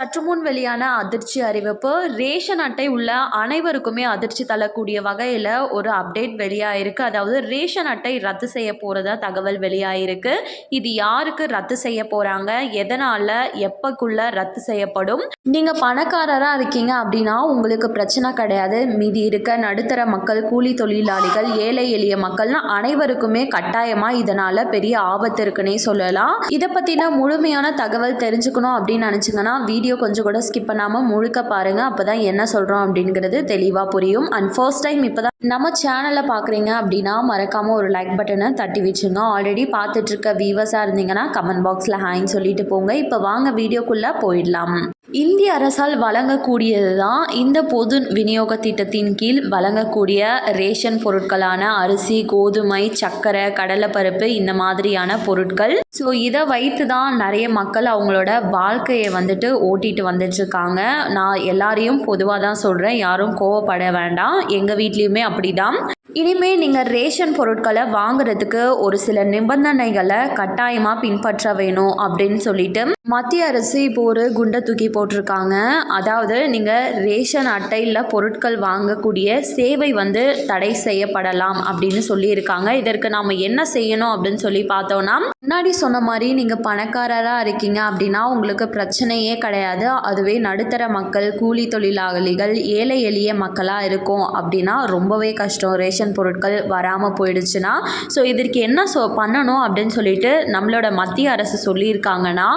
சற்று முன் வெளியான அதிர்ச்சி அறிவிப்பு ரேஷன் அட்டை உள்ள அனைவருக்குமே அதிர்ச்சி தரக்கூடிய வகையில் ஒரு அப்டேட் வெளியாயிருக்கு. அதாவது ரேஷன் அட்டை ரத்து செய்ய போகிறதா தகவல் வெளியாயிருக்கு. இது யாருக்கு ரத்து செய்ய போகிறாங்க எதனால் எப்போக்குள்ள ரத்து செய்யப்படும்? நீங்கள் பணக்காரராக இருக்கீங்க அப்படின்னா உங்களுக்கு பிரச்சனை கிடையாது. மீதி இருக்க நடுத்தர மக்கள் கூலி தொழிலாளிகள் ஏழை எளிய மக்கள்னு அனைவருக்குமே கட்டாயமாக இதனால் பெரிய ஆபத்து இருக்குன்னே சொல்லலாம். இதை பற்றின முழுமையான தகவல் தெரிஞ்சுக்கணும் அப்படின்னு நினச்சிங்கன்னா வீடியோ கொஞ்சம் கூட ஸ்கிப் பண்ணாமல் முழுக்க பாருங்கள் அப்போ தான் என்ன சொல்கிறோம் அப்படிங்கிறது தெளிவாக புரியும். அண்ட் ஃபர்ஸ்ட் டைம் இப்போ தான் நம்ம சேனலை பார்க்குறீங்க அப்படின்னா மறக்காமல் ஒரு லைக் பட்டனை தட்டி வச்சுங்க ஆல்ரெடி பார்த்துட்ருக்க வியூவர்ஸாக இருந்தீங்கன்னா கமெண்ட் பாக்ஸில் ஹாய்ன்னு சொல்லிட்டு போங்க. இப்போ வாங்க வீடியோக்குள்ளே போயிடலாம். இந்திய அரசால் வழங்கக்கூடியது தான் இந்த பொது விநியோக திட்டத்தின் கீழ் வழங்கக்கூடிய ரேஷன் பொருட்களான அரிசி கோதுமை சர்க்கரை கடலைப்பருப்பு இந்த மாதிரியான பொருட்கள். ஸோ இதை வைத்து தான் நிறைய மக்கள் அவங்களோட வாழ்க்கையை வந்துட்டு ஓட்டிட்டு வந்துட்டுருக்காங்க. நான் எல்லாரையும் பொதுவாக தான் சொல்கிறேன் யாரும் கோவப்பட வேண்டாம். எங்கள் வீட்லேயுமே அப்படி தான் இனிமே நீங்கள் ரேஷன் பொருட்களை வாங்குறதுக்கு ஒரு சில நிபந்தனைகளை கட்டாயமாக பின்பற்ற வேணும் அப்படின்னு சொல்லிட்டு மத்திய அரசு இப்போ ஒரு குண்டை தூக்கி போட்டிருக்காங்க. அதாவது நீங்கள் ரேஷன் அட்டையில் பொருட்கள் வாங்கக்கூடிய சேவை வந்து தடை செய்யப்படலாம் அப்படின்னு சொல்லியிருக்காங்க. இதற்கு நாம் என்ன செய்யணும் அப்படின்னு சொல்லி பார்த்தோன்னா முன்னாடி சொன்ன மாதிரி நீங்கள் பணக்காரராக இருக்கீங்க அப்படின்னா உங்களுக்கு பிரச்சனையே கிடையாது. அதுவே நடுத்தர மக்கள் கூலி தொழிலாளிகள் ஏழை எளிய மக்களாக இருக்கும் அப்படின்னா ரொம்பவே கஷ்டம். ரேஷன் பொருட்கள் வராமல் போயிடுச்சுன்னா. ஸோ இதற்கு என்ன சொ பண்ணணும் அப்படின்னு சொல்லிட்டு நம்மளோட மத்திய அரசு சொல்லியிருக்காங்கன்னா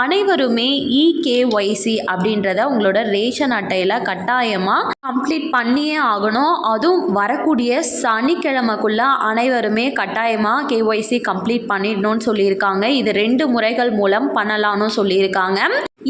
அனைவருமே இகேஒய்சி அப்படின்றத உங்களோட ரேஷன் அட்டையில் கட்டாயமாக கம்ப்ளீட் பண்ணியே ஆகணும். அதுவும் வரக்கூடிய சனிக்கிழமைக்குள்ள அனைவருமே கட்டாயமாக கேஒய்சி கம்ப்ளீட் பண்ணிடணும்னு சொல்லியிருக்காங்க. இது ரெண்டு முறைகள் மூலம் பண்ணலாம்னு சொல்லியிருக்காங்க.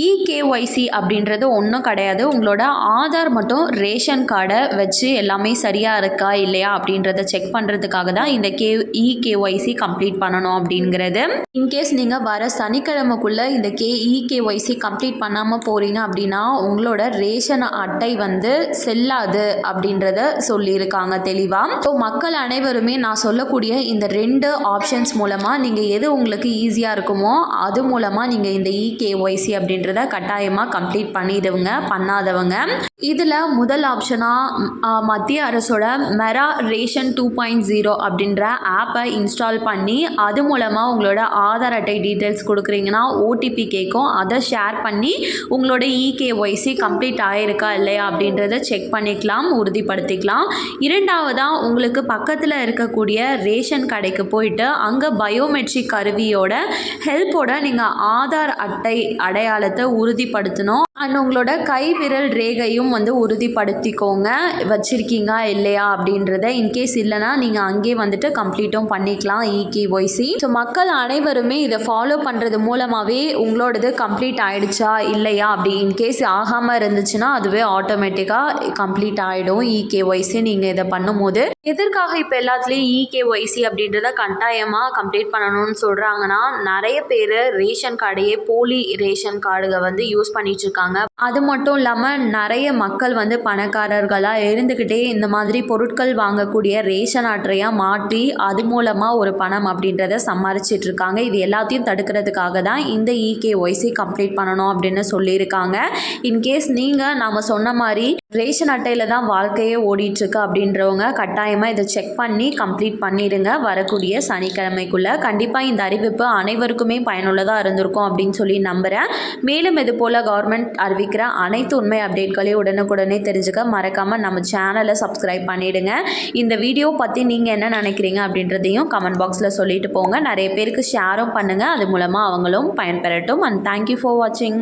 இகேஒய்சி அப்படின்றது ஒன்றும் கிடையாது. உங்களோட ஆதார் மட்டும் ரேஷன் கார்டை வச்சு எல்லாமே சரியாக இருக்கா இல்லையா அப்படின்றத செக் பண்ணுறதுக்காக தான் இந்த கே இகேஒய்சி கம்ப்ளீட் பண்ணணும் அப்படிங்கிறது. இன்கேஸ் நீங்கள் வர சனிக்கிழமைக்குள்ளே இந்த கே இகேஒய்சி கம்ப்ளீட் பண்ணாமல் போகிறீங்க அப்படின்னா உங்களோட ரேஷன் அட்டை வந்து செல்லாது அப்படின்றத சொல்லியிருக்காங்க தெளிவாக ஸோ மக்கள் அனைவருமே நான் சொல்லக்கூடிய இந்த ரெண்டு ஆப்ஷன்ஸ் மூலமாக நீங்கள் எது உங்களுக்கு ஈஸியாக இருக்குமோ அது மூலமாக நீங்கள் இந்த இகேஒய்சி அப்படின்றத கட்டாயமாக கம்ப்ளீட் பண்ணிடுவங்க பண்ணாதவங்க. இதில் முதல் ஆப்ஷனாக மத்திய அரசோட Mera Ration two point zero அப்படின்ற ஆப்பை இன்ஸ்டால் பண்ணி அது மூலமாக உங்களோட ஆதார் அட்டை டீட்டெயில்ஸ் கொடுக்குறீங்கன்னா ஓடிபி கேட்கும் அதை ஷேர் பண்ணி உங்களோட இகேஒய்சி கம்ப்ளீட் ஆகிருக்கா இல்லையா அப்படின்றத செக் பண்ணிக்கலாம் உறுதிப்படுத்திக்கலாம். இரண்டாவதாக உங்களுக்கு பக்கத்தில் இருக்கக்கூடிய ரேஷன் கடைக்கு போயிட்டு அங்கே பயோமெட்ரிக் கருவியோட ஹெல்ப்போட நீங்கள் ஆதார் அட்டை அடையாளத்தை உறுதிப்படுத்தணும். அண்ட் உங்களோட கை விரல் ரேகையும் வந்து உறுதிப்படுத்திக்கோங்க. வச்சுருக்கீங்க இல்லையா அப்படின்றத இன்கேஸ் இல்லைனா நீங்கள் அங்கேயே வந்துட்டு கம்ப்ளீட்டும் பண்ணிக்கலாம் இகேஒய்சி ஸோ மக்கள் அனைவருமே இதை ஃபாலோ பண்ணுறது மூலமாகவே உங்களோடது கம்ப்ளீட் ஆயிடுச்சா இல்லையா அப்படி இன்கேஸ் ஆகாமல் இருந்துச்சுன்னா அதுவே ஆட்டோமேட்டிக்காக கம்ப்ளீட் ஆகிடும் இகேஒய்சி நீங்கள் இதை பண்ணும்போது. எதற்காக இப்போ எல்லாத்துலேயும் இகேஒய்சி அப்படின்றத கட்டாயமாக கம்ப்ளீட் பண்ணணும்னு சொல்கிறாங்கன்னா நிறைய பேர் ரேஷன் கார்டையே போலி ரேஷன் கார்டு கார்டுக வந்து யூஸ் பண்ணிட்டு இருக்காங்க. அது மட்டும் இல்லாமல் நிறைய மக்கள் வந்து பணக்காரர்களாக இருந்துக்கிட்டே இந்த மாதிரி பொருட்கள் வாங்கக்கூடிய ரேஷன் அட்டையாக மாற்றி அது மூலமாக ஒரு பணம் அப்படின்றத சம்பாரிச்சிட்ருக்காங்க இது எல்லாத்தையும் தடுக்கிறதுக்காக தான் இந்த இகேஒய்சி கம்ப்ளீட் பண்ணணும் அப்படின்னு சொல்லியிருக்காங்க. இன்கேஸ் நீங்கள் நாம் சொன்ன மாதிரி ரேஷன் அட்டையில் தான் வாழ்க்கையே ஓடிட்டுருக்கு அப்படின்றவங்க கட்டாயமாக இதை செக் பண்ணி கம்ப்ளீட் பண்ணிடுங்க. வரக்கூடிய சனிக்கிழமைக்குள்ளே கண்டிப்பாக இந்த அறிவிப்பு அனைவருக்குமே பயனுள்ளதாக இருந்திருக்கும் அப்படின்னு சொல்லி நம்புகிறேன் மேலும் இது போல் கவர்மெண்ட் அறிவிக்கிற அனைத்து உண்மை அப்டேட்களையும் உடனுக்குடனே தெரிஞ்சுக்க மறக்காமல் நம்ம சேனலை சப்ஸ்கிரைப் பண்ணிவிடுங்க இந்த வீடியோ பற்றி நீங்கள் என்ன நினைக்கிறீங்க அப்படின்றதையும் கமெண்ட் பாக்ஸில் சொல்லிட்டு போங்க. நிறைய பேருக்கு ஷேரும் பண்ணுங்கள் அது மூலமாக அவங்களும் பயன்பெறட்டும். அண்ட் தேங்க்யூ ஃபார் வாட்சிங்